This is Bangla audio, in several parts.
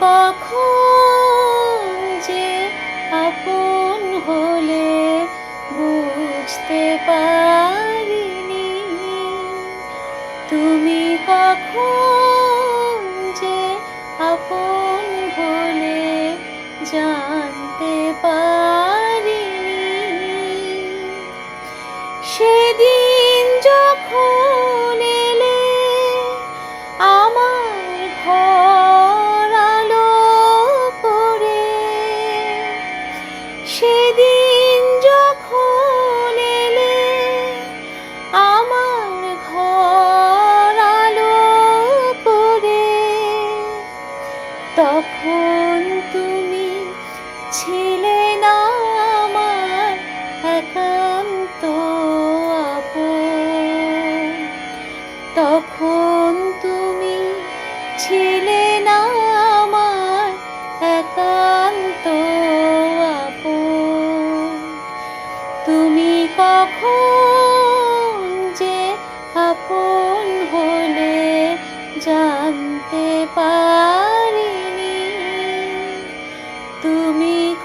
কখন যে আপন হলে বুঝতে পারিনি। তুমি কখন যে আপন হলে জানতে তখন তুমি ছিলে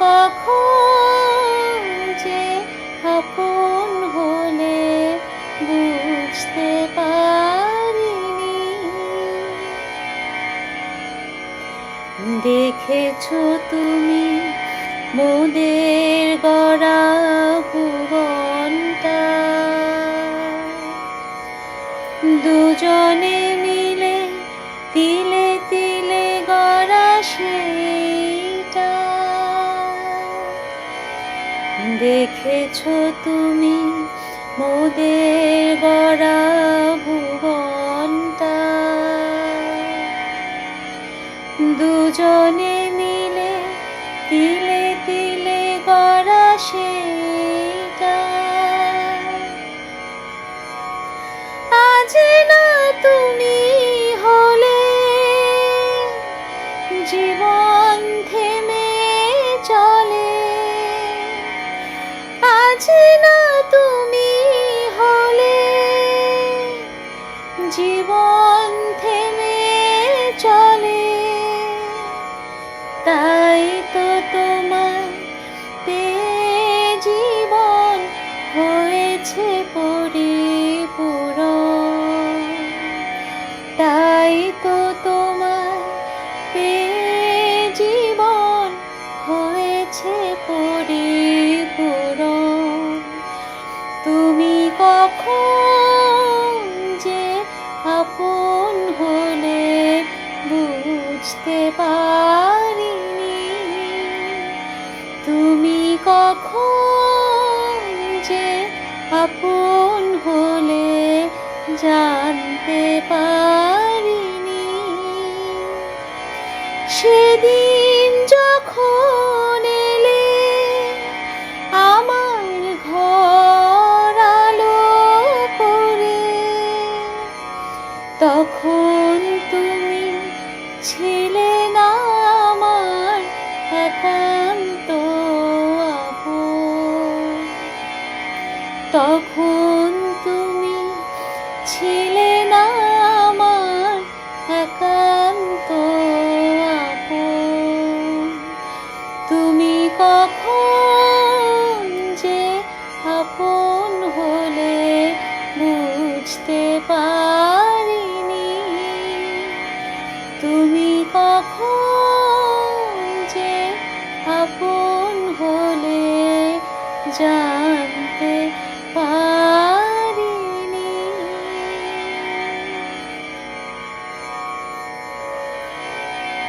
কখন যে আপন হলে বুঝতে পারিনি। দেখেছ তুমি মোদের গড়া ভুবনটা? দুজনে মিলে তিলে তিলে দেখেছ তুমি মোদের গড়া ভুবনটা দুজনে মিলে তিলে তিলে গড়া সেইটা হয়েছে পরিপূরণ তাই তো তোমার জীবন হয়েছে পরিপূরণ তুমি কখন যে আপন হলে বুঝতে পারিনি। তুমি কখন আপন হলে জানতে পারিনি। সেদিন যখন এলে আমার ঘর আলো করে তখন তুমি ছিলে তখন তুমি ছিলে না আমার একান্ত তুমি কখন যে আপন হলে বুঝতে পারিনি। তুমি কখন